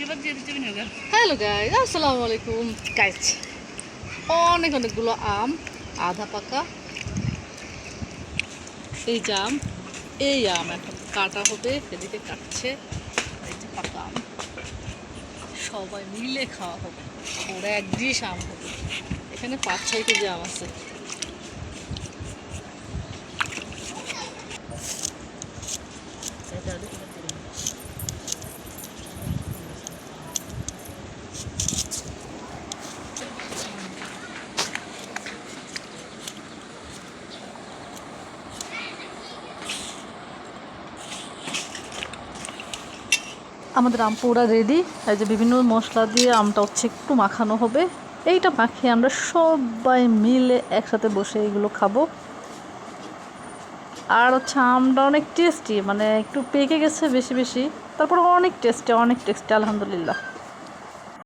Hello guys আসসালামু আলাইকুম guys অনেক অনেকগুলো আম, আধা পাকা। এই যে আম, এই আম এখন কাটা হবে, এদিকে কাটছে। এই যে পাকা আম। সবাই মিলে খাওয়া হবে। ওরা এক ডিশ আম হবে। এখানে পাঁচ ছয় কেজি আম আছে। আমাদের আম পুরা রেডি এই যে বিভিন্ন মশলা দিয়ে আমটা হচ্ছে একটু মাখানো হবে। এইটা মাখিয়ে আমরা সবাই মিলে একসাথে বসে এগুলো খাব। আর হচ্ছে আমটা অনেক টেস্টি মানে একটু পেকে গেছে বেশি বেশি, তারপর অনেক টেস্টি অনেক টেস্টি আলহামদুলিল্লাহ।